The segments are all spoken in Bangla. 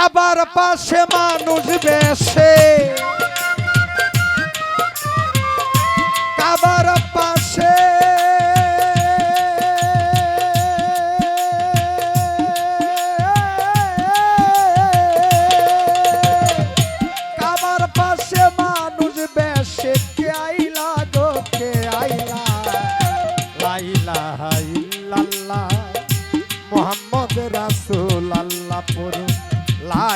কাবার পাশে মানুষ বেশে। কাবার পাশে। কাবার পাশে মোহাম্মদ রাসূল আল্লাহ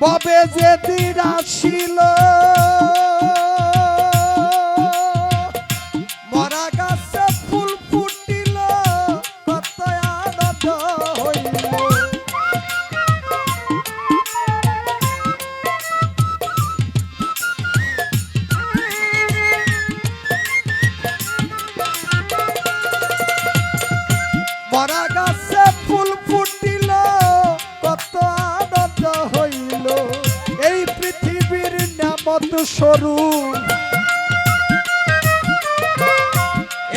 ববে যেদিন আসিল? নামত স্বরূপ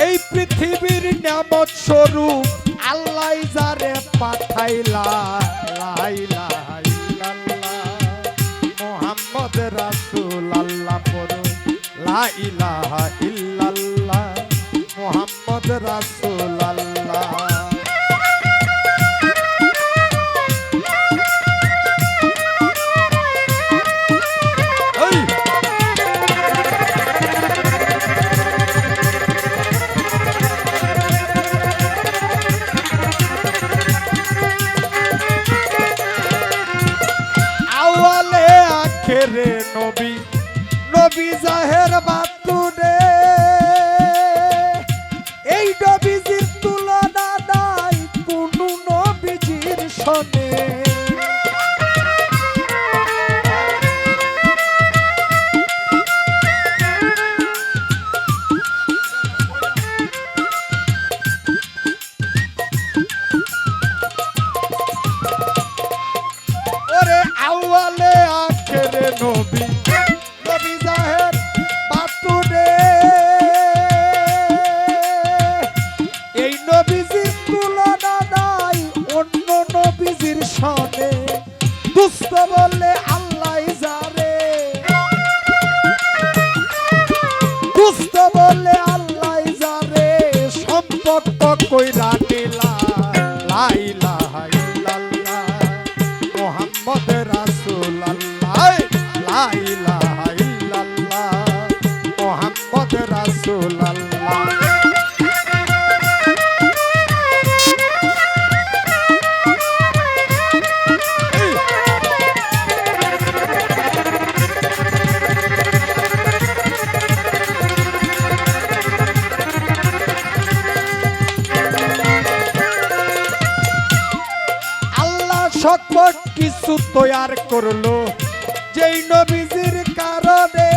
এই পৃথিবীর নামত স্বরূপ আল্লাহ যারে পাঠাইলা লাইলা মোহাম্মদ রাসূল আল্লাহ পড়ো, লা ইলাহা ইল্লাল্লাহ। মোহাম্মদ রাসূল নবী জাহের বাতুরে কইরা নিলা লাইলা ইল্লাল্লাহ মোহাম্মদ রাসূল লাইলা। সকল কিছু তৈয়ার করল। যেই নবীজির কারণে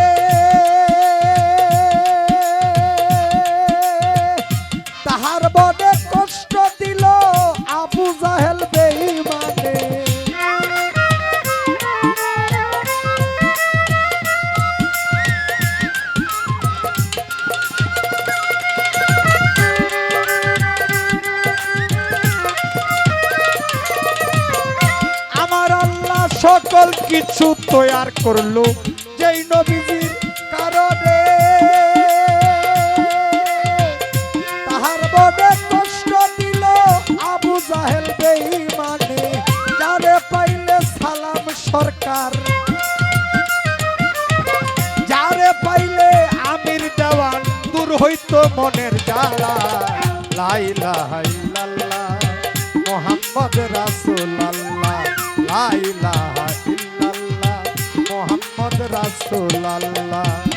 কিছু তৈয়ার করল, যেই নবীজির কারণে। তাহার মনে কষ্ট দিল আবু জাহেল বেঈমানে, যারে পাইলে সালাম সরকার। যারে পাইলে আমির দেওয়ান দূর হইতো মনের জ্বালা। লাইলা মোহাম্মদ রাসূল আল্লাহ লাইলা মোহাম্মদ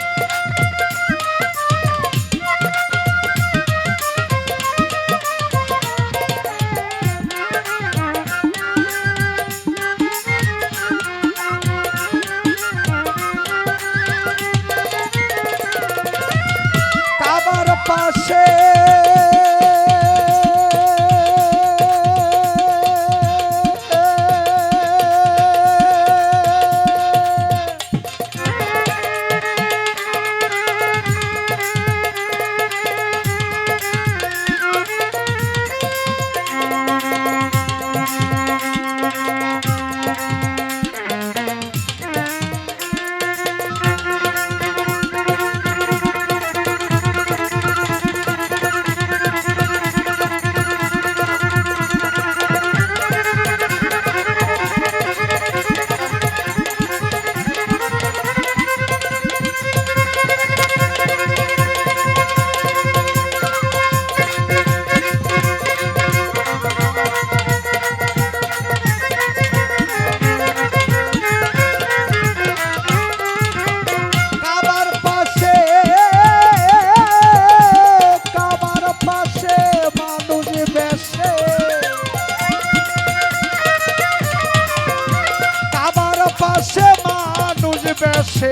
কে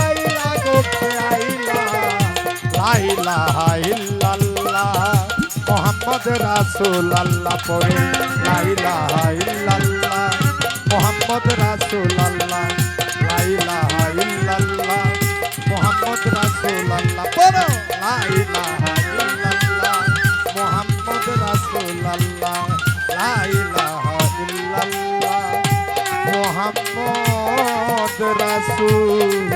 আইলা গো আইলা লাইলা ইল্লাল্লাহ মোহাম্মদ রাসূল আল্লাহ পড়ে লাইলা ইল্লাল্লাহ মোহাম্মদ রাসূল আল্লাহ লাইলা ইল্লাল্লাহ মোহাম্মদ রাসূল আল্লাহ পড়ো লাইলা ইল্লাল্লাহ মোহাম্মদ রাসূল আল্লাহ লাইলা রাসুল।